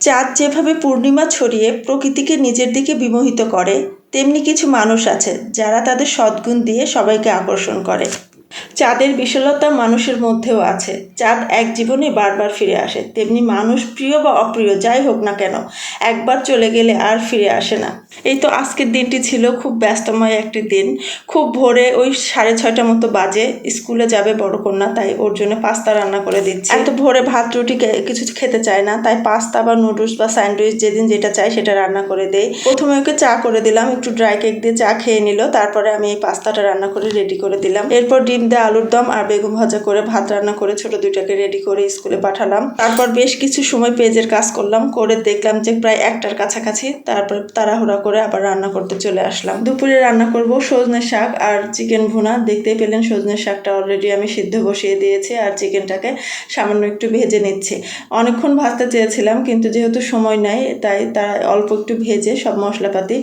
চাঁদ যেভাবে পূর্ণিমা ছড়িয়ে প্রকৃতিকে নিজের দিকে বিমোহিত করে, তেমনি কিছু মানুষ আছে যারা তাদের সদ্গুণ দিয়ে সবাইকে আকর্ষণ করে। চাঁদের বিশালতা মানুষের মধ্যেও আছে। চাঁদ এক জীবনে বারবার ফিরে আসে। তেমনি মানুষ প্রিয় বা অপ্রিয়, যাই হোক না কেন, একবার চলে গেলে আর ফিরে আসে না। এই তো আজকের দিনটি ছিল খুব ব্যস্তময় একটি দিন। খুব ভোরে ওই সাড়ে ছয়টা মতো বাজে। স্কুলে যাবে বড় কন্যা, তাই ওর জন্য পাস্তা রান্না করে দিচ্ছি। এত ভোরে ভাত, রুটি কিছু খেতে চায় না, তাই পাস্তা বা নুডলস বা স্যান্ডউইচ যেদিন যেটা চাই সেটা রান্না করে দেই। প্রথমে ওকে চা করে দিলাম, একটু ড্রাই কেক দিয়ে চা খেয়ে নিল, তারপরে আমি এই পাস্তাটা রান্না করে রেডি করে দিলাম। এরপর ডিম দিয়ে আলুর দম আর বেগুন ভাজা করে ভাত রান্না করে ছোট দুইটাকে রেডি করে স্কুলে পাঠালাম। তারপর বেশ কিছু সময় পেজের কাজ করলাম, করে দেখলাম যে প্রায় একটার কাছাকাছি তারপর তাড়াহুড়া করে আবার রান্না করতে চলে আসলাম। দুপুরে রান্না করব সজনে শাক আর চিকেন ভুনা। দেখতেই পেলেন সজনে শাকটা অলরেডি আমি সিদ্ধ বসিয়ে দিয়েছি আর চিকেনটাকে সামান্য একটু ভেজে নিচ্ছি। অনেকক্ষণ ভাজতে চেয়েছিলাম কিন্তু যেহেতু সময় নাই, তাই তার অল্প একটু ভেজে সব মশলাপাতি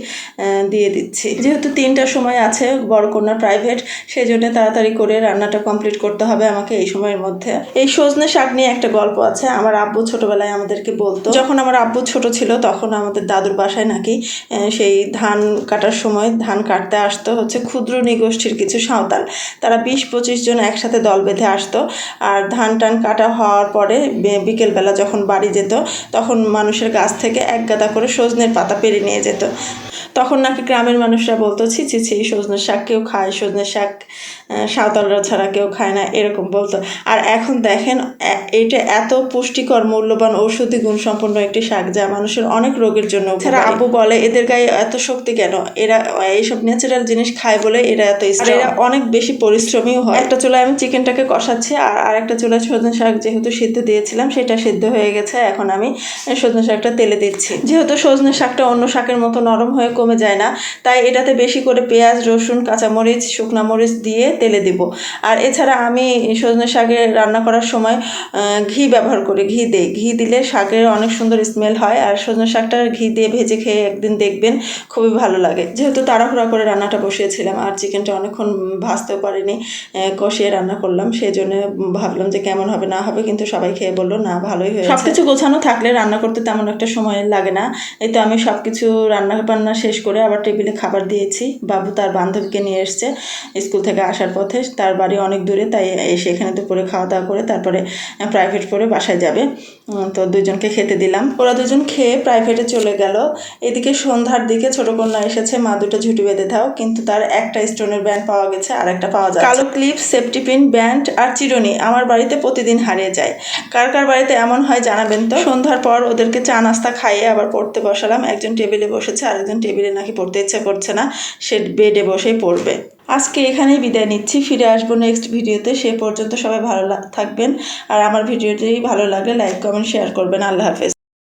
দিয়ে দিচ্ছি। যেহেতু তিনটার সময় আছে বড় কন্যা প্রাইভেট সেই জন্য তাড়াতাড়ি করে রান্নাটা কমপ্লিট করতে হবে আমাকে এই সময়ের মধ্যে। এই সজনে শাক নিয়ে একটা গল্প আছে আমার আব্বু ছোটবেলায় আমাদেরকে বলতো। যখন আমার আব্বু ছোট ছিল তখন আমাদের দাদুর বাসায় নাকি সেই ধান কাটার সময় ধান কাটতে আসতো হচ্ছে ক্ষুদ্র নিগোষ্ঠীর কিছু সাঁওতাল। তারা বিশ পঁচিশ জন একসাথে দল বেঁধে আসতো। আর ধান টান কাটা হওয়ার পরে বিকেলবেলা যখন বাড়ি যেত তখন মানুষের গাছ থেকে এক গাদা করে সজনের পাতা পেরে নিয়ে যেত। তখন নাকি গ্রামের মানুষরা বলতো ছি ছি ছি সজনের শাক কেউ খায় সজনের শাক আহ, সাঁওতালরা ছাড়া কেউ খায় না এরকম বলতো। আর এখন দেখেন এটা এত পুষ্টিকর মূল্যবান ঔষধি গুণসম্পন্ন একটি শাক যা মানুষের অনেক রোগের জন্য ছাড়া আব্বু বলে এদের গায়ে এত শক্তি কেন? এরা এইসব ন্যাচারাল জিনিস খায় বলে এরা এত এরা অনেক বেশি পরিশ্রমীও হয়। একটা চুলায় আমি চিকেনটাকে কষাচ্ছি আর আরেকটা চুলায় সজনে শাক যেহেতু সিদ্ধ দিয়েছিলাম সেটা সিদ্ধ হয়ে গেছে এখন আমি সজনে শাকটা তেলে দিচ্ছি। যেহেতু সজনে শাকটা অন্য শাকের মতো নরম হয়ে কমে যায় না তাই এটাতে বেশি করে পেঁয়াজ রসুন কাঁচামরিচ শুকনা মরিচ দিয়ে তেলে দেব। আর এছাড়া আমি সজনে শাকে রান্না করার সময় ঘি ব্যবহার করি, ঘি দেই। ঘি দিলে শাকের অনেক সুন্দর স্মেল হয় আর সজনে শাকটা ঘি দিয়ে ভেজে খেয়ে একদিন দেখবেন খুবই ভালো লাগে। যেহেতু তাড়াহুড়া করে রান্নাটা বসিয়েছিলাম আর চিকেনটা অনেকক্ষণ ভাজতেও পারিনি কষিয়ে রান্না করলাম সেই জন্য ভাবলাম যে কেমন হবে না হবে কিন্তু সবাই খেয়ে বলল, না, ভালোই হয়েছে। সবকিছু গোছানো থাকলে রান্না করতে তেমন একটা সময় লাগে না। এই তো আমি সব কিছু রান্না বান্না শেষ করে আবার টেবিলে খাবার দিয়েছি। বাবু তার বান্ধবীকে নিয়ে এসছে স্কুল থেকে আসার পথে। তার বাড়ি অনেক দূরে, তাই এসে এখানে দুপুরে খাওয়া দাওয়া করে তারপরে প্রাইভেট পড়ে বাসায় যাবে। তো দুজনকে খেতে দিলাম। ওরা দুজন খেয়ে প্রাইভেটে চলে গেল। এদিকে সন্ধ্যার দিকে ছোট কন্যা এসেছে, মা দুটো ঝুঁটি বেঁধে দাও, কিন্তু তার একটা স্টোনের ব্যান্ড পাওয়া গেছে, আর একটা পাওয়া যায় কালো ক্লিপ সেফটি পিন ব্যান্ড আর চিরুনি আমার বাড়িতে প্রতিদিন হারিয়ে যায়। কার কার বাড়িতে এমন হয় জানাবেন তো? সন্ধ্যার পর ওদেরকে চা নাস্তা খাইয়ে আবার পড়তে বসালাম। একজন টেবিলে বসেছে, আরেকজন টেবিলে নাকি পড়তে ইচ্ছে করছে না, সে বেডে বসেই পড়বে। আজকে এখানেই বিদায় নিচ্ছি, ফিরে আসব নেক্সট ভিডিওতে সে পর্যন্ত সবাই ভালো থাকবেন। আর আমার ভিডিওটি ভালো লাগলে লাইক কমেন্ট শেয়ার করবেন। আল্লাহ হাফেজ।